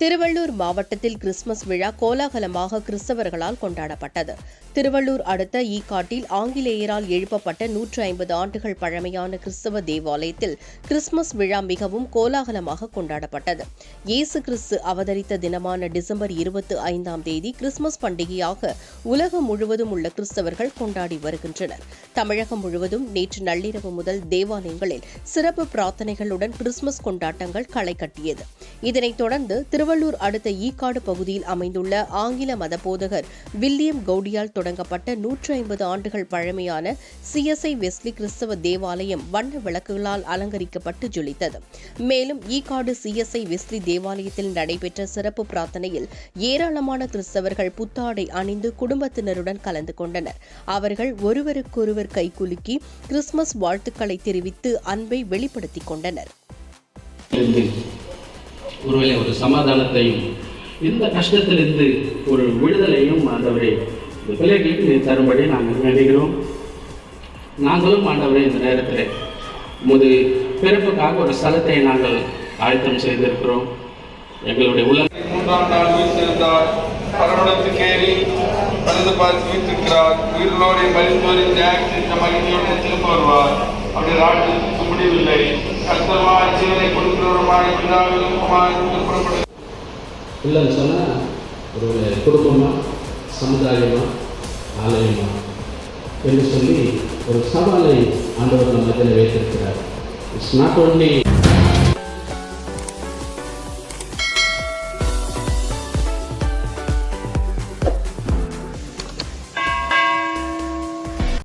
திருவள்ளூர் மாவட்டத்தில் கிறிஸ்துமஸ் விழா கோலாகலமாக கிறிஸ்தவர்களால் கொண்டாடப்பட்டது. திருவள்ளூர் அடுத்த ஈகாட்டில் ஆங்கிலேயரால் எழுப்பப்பட்ட நூற்று ஐம்பது ஆண்டுகள் பழமையான கிறிஸ்தவ தேவாலயத்தில் கிறிஸ்துமஸ் விழா மிகவும் கோலாகலமாக கொண்டாடப்பட்டது. இயேசு கிறிஸ்து அவதரித்த தினமான டிசம்பர் இருபத்தி ஐந்தாம் தேதி கிறிஸ்துமஸ் பண்டிகையாக உலகம் முழுவதும் உள்ள கிறிஸ்தவர்கள் கொண்டாடி வருகின்றனர். தமிழகம் முழுவதும் நேற்று நள்ளிரவு முதல் தேவாலயங்களில் சிறப்பு பிரார்த்தனைகளுடன் கிறிஸ்துமஸ் கொண்டாட்டங்கள் களை கட்டியது. இதனைத் தொடர்ந்து திரு திருவள்ளூர் அடுத்த ஈக்காடு பகுதியில் அமைந்துள்ள ஆங்கில மதபோதகர் வில்லியம் கவுடியால் தொடங்கப்பட்ட நூற்று ஐம்பது ஆண்டுகள் பழமையான சிஎஸ்ஐ வெஸ்லி கிறிஸ்தவ தேவாலயம் வண்ண விளக்குகளால் அலங்கரிக்கப்பட்டு ஜொலித்தது. மேலும் ஈக்காடு சிஎஸ்ஐ வெஸ்லி தேவாலயத்தில் நடைபெற்ற சிறப்பு பிரார்த்தனையில் ஏராளமான கிறிஸ்தவர்கள் புத்தாடை அணிந்து குடும்பத்தினருடன் கலந்து கொண்டனர். அவர்கள் ஒருவருக்கொருவர் கைகுலுக்கி கிறிஸ்துமஸ் வாழ்த்துக்களை தெரிவித்து அன்பை வெளிப்படுத்திக் கொண்டனர். ஒருவேளை ஒரு சமாதானத்தையும் இந்த கஷ்டத்திலிருந்து ஒரு விடுதலையும் ஆண்டவரே இந்த பிள்ளைகளுக்கு நீ தரும்படி நாங்கள் வேண்டுகிறோம். நாங்களும் ஆண்டவரே இந்த நேரத்தில் உமது பிறப்புக்காக ஒரு ஸ்தலத்தை நாங்கள் ஆயத்தம் செய்திருக்கிறோம். எங்களுடைய உள்ள மூன்றாம் நாள் உயிர்த்தெழுந்தார் பரவடத்துக்கு ஏறி வலது பார்த்து வீட்டிருக்கிறார் உயிரோடைய மறிந்தோரின் நியாயம் சென்ற மகிழ்ச்சியோடு திரும்ப வருவார். அப்படி ராஜ்யத்துக்கு முடியவில்லை கர்த்தமாய் ஜீவனை கொடுக்கிறவருமாய் பிதாவிலும் குமாரனுக்கும் இல்லைன்னு சொன்னால் ஒரு குடும்பமா சமுதாயமா ஆலயமா என்று சொல்லி ஒரு சவாலை ஆண்டவர் நம்ம இதில் வைத்திருக்கிறார். It's not only